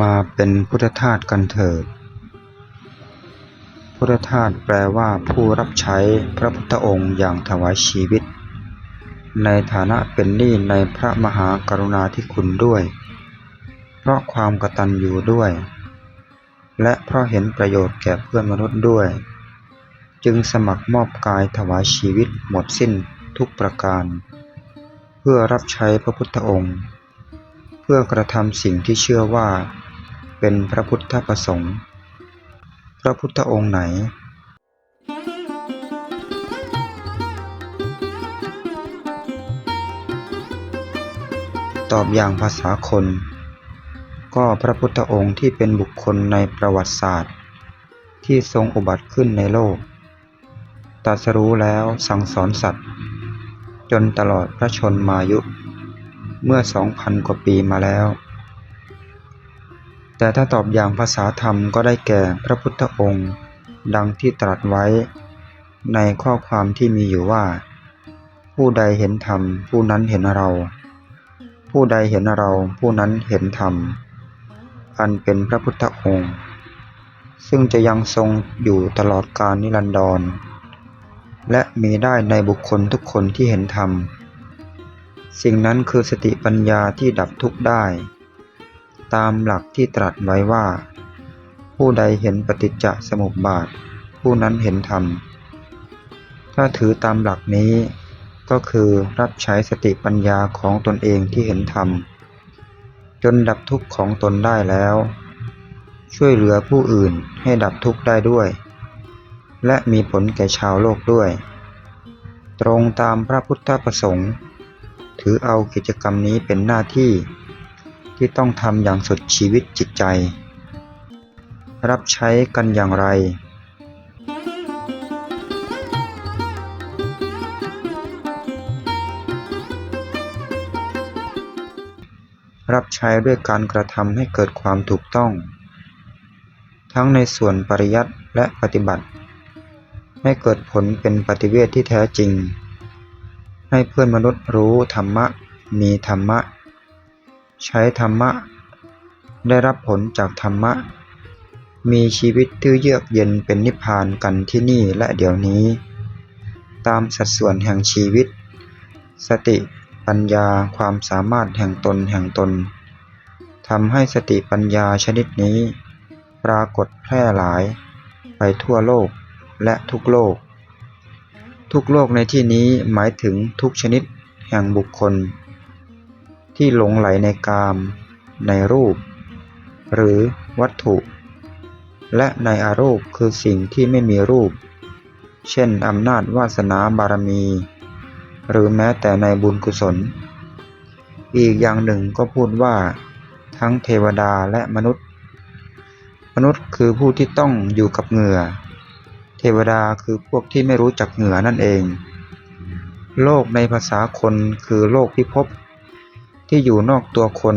มาเป็นพุทธทาสกันเถิด พุทธทาสแปลว่าผู้รับใช้พระพุทธองค์อย่างถวายชีวิต ในฐานะเป็นหนี้ในพระมหากรุณาธิคุณด้วย เพราะความกตัญญูด้วย และเพราะเห็นประโยชน์แก่เพื่อนมนุษย์ด้วย จึงสมัครมอบกายถวายชีวิตหมดสิ้นทุกประการ เพื่อรับใช้พระพุทธองค์ เพื่อกระทำสิ่งที่เชื่อว่า เป็นพระพุทธประสงค์ พระพุทธองค์ไหน ตอบอย่างภาษาคน ก็พระพุทธองค์ที่เป็นบุคคลในประวัติศาสตร์ ที่ทรงอุบัติขึ้นในโลกตัสรู้แล้วสั่งสอนสัตว์ จนตลอดพระชนมายุ เมื่อสองพันกว่าปีมาแล้ว แต่ถ้าตอบอย่างภาษาธรรมก็ได้แก่พระพุทธองค์ ดังที่ตรัสไว้ ในข้อความที่มีอยู่ว่า ผู้ใดเห็นธรรม ผู้นั้นเห็นเรา ผู้ใดเห็นเรา ผู้นั้นเห็นธรรม อันเป็นพระพุทธองค์ ซึ่งจะยังทรงอยู่ตลอดกาลนิรันดรและมีได้ในบุคคลทุกคนที่เห็นธรรม สิ่งนั้นคือสติปัญญาที่ดับทุกข์ได้ ตามหลักที่ตรัสไว้ว่า ผู้ใดเห็นปฏิจจสมุปบาท ผู้นั้นเห็นธรรม ถ้าถือตามหลักนี้ก็คือรับใช้สติปัญญาของตนเองที่เห็นธรรม จนดับทุกข์ของตนได้แล้ว ช่วยเหลือผู้อื่นให้ดับทุกข์ได้ด้วย และมีผลแก่ชาวโลกด้วย ตรงตามพระพุทธประสงค์ ถือเอากิจกรรมนี้เป็นหน้าที่ ที่ต้องทำอย่างสุดชีวิตจิตใจ รับใช้กันอย่างไร รับใช้ด้วยการกระทำให้เกิดความถูกต้อง ทั้งในส่วนปริยัติและปฏิบัติ ให้เกิดผลเป็นปฏิเวทที่แท้จริง ให้เพื่อนมนุษย์รู้ธรรมะ มีธรรมะ ใช้ธรรมะ ได้รับผลจากธรรมะ มีชีวิตที่เยือกเย็นเป็นนิพพานกันที่นี่และเดี๋ยวนี้ ตามสัดส่วนแห่งชีวิต สติปัญญาความสามารถแห่งตนแห่งตนทำให้สติปัญญาชนิดนี้ ปรากฏแพร่หลาย ไปทั่วโลกและทุกโลก ทุกโลกในที่นี้หมายถึงทุกชนิดแห่งบุคคล ที่หลงไหลในกาม ในรูป หรือวัตถุ และในอารูปคือสิ่งที่ไม่มีรูป เช่นอำนาจวาสนาบารมี หรือแม้แต่ในบุญกุศล อีกอย่างหนึ่งก็พูดว่า ทั้งเทวดาและมนุษย์ มนุษย์คือผู้ที่ต้องอยู่กับเหงื่อ วดาคือพวกที่ไม่รู้จักเหงื่อนั่นเอง โลกในภาษาคนคือโลกพิภพที่อยู่นอกตัวคน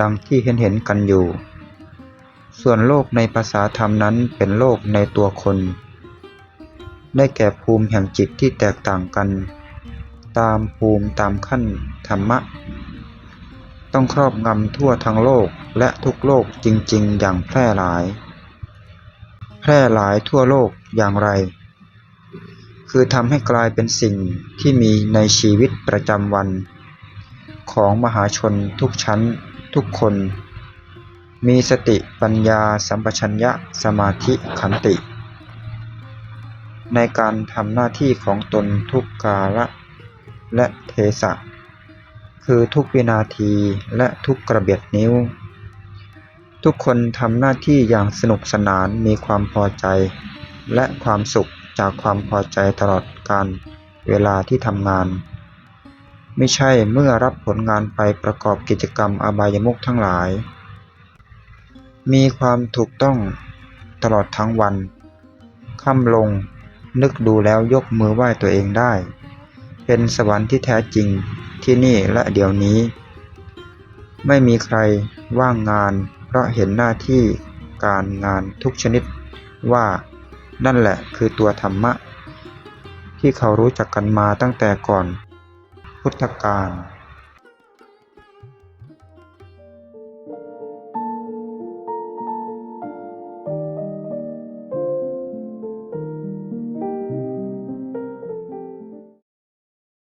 ดังที่เห็นเห็นกันอยู่ ส่วนโลกในภาษาธรรมนั้นเป็นโลกในตัวคน ได้แก่ภูมิแห่งจิตที่แตกต่างกัน ตามภูมิตามขั้นธรรมะ ต้องครอบงำทั่วทั้งโลกและทุกโลกจริง ๆ อย่างแพร่หลาย แพร่หลายทั่วโลกอย่างไร คือทำให้กลายเป็นสิ่งที่มีในชีวิตประจำวัน ของมหาชนทุกชั้นทุกคน มีสติปัญญาสัมปชัญญะสมาธิขันติ ในการทำหน้าที่ของตนทุกกาละและเทศะคือทุกวินาทีและทุกกระเบียดนิ้ว ทุกคนทำหน้าที่อย่างสนุกสนานมีความพอใจ และความสุขจากความพอใจตลอดการเวลาที่ทำงาน ไม่ใช่เมื่อรับผลงานไปประกอบกิจกรรมอบายมุขทั้งหลาย มีความถูกต้องตลอดทั้งวันค่ำลงนึกดูแล้วยกมือไหว้ตัวเองได้ เป็นสวรรค์ที่แท้จริงที่นี่และเดี๋ยวนี้ ไม่มีใครว่างงาน ราะเห็นหน้าที่การงานทุกชนิดว่านั่นแหละคือตัวธรรมะ ที่เขารู้จักกันมาตั้งแต่ก่อน พุทธกาล